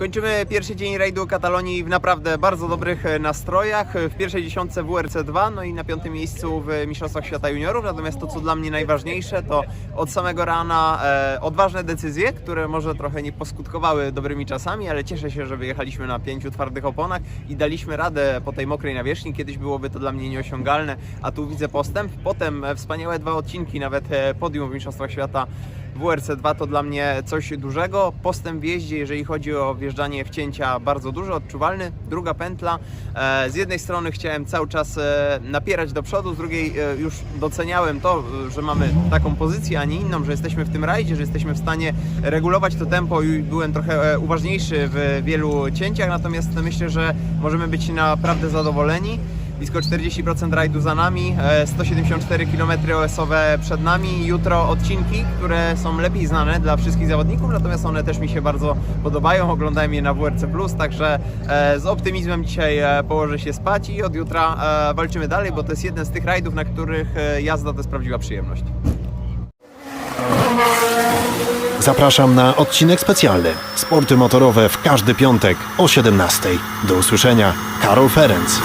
Kończymy pierwszy dzień rajdu Katalonii w naprawdę bardzo dobrych e, nastrojach. W pierwszej dziesiątce WRC 2, no i na piątym miejscu w Mistrzostwach Świata Juniorów. Natomiast to, co dla mnie najważniejsze, to od samego rana e, odważne decyzje, które może trochę nie poskutkowały dobrymi czasami, ale cieszę się, że wyjechaliśmy na pięciu twardych oponach i daliśmy radę po tej mokrej nawierzchni. Kiedyś byłoby to dla mnie nieosiągalne, a tu widzę postęp. Potem e, wspaniałe dwa odcinki, nawet e, podium w Mistrzostwach Świata WRC 2 to dla mnie coś dużego. Postęp w jeździe, jeżeli chodzi o wjeżdżanie w cięcia, bardzo duży, odczuwalny. Druga pętla. E, Z jednej strony chciałem cały czas e, napierać do przodu, z drugiej e, już doceniałem to, że mamy taką pozycję, a nie inną, że jesteśmy w tym rajdzie, że jesteśmy w stanie regulować to tempo i byłem trochę uważniejszy w wielu cięciach, natomiast myślę, że możemy być naprawdę zadowoleni blisko 40% rajdu za nami, e, 174 km OS-owe przed nami. Jutro odcinki, które są lepiej znane dla wszystkich zawodników, natomiast one też mi się bardzo podobają. Oglądałem je na WRC+, także e, z optymizmem dzisiaj e, położę się spać i od jutra e, walczymy dalej, bo to jest jeden z tych rajdów, na których jazda to jest prawdziwa przyjemność. Zapraszam na odcinek specjalny. Sporty motorowe w każdy piątek o 17. Do usłyszenia. Karol Ferenc.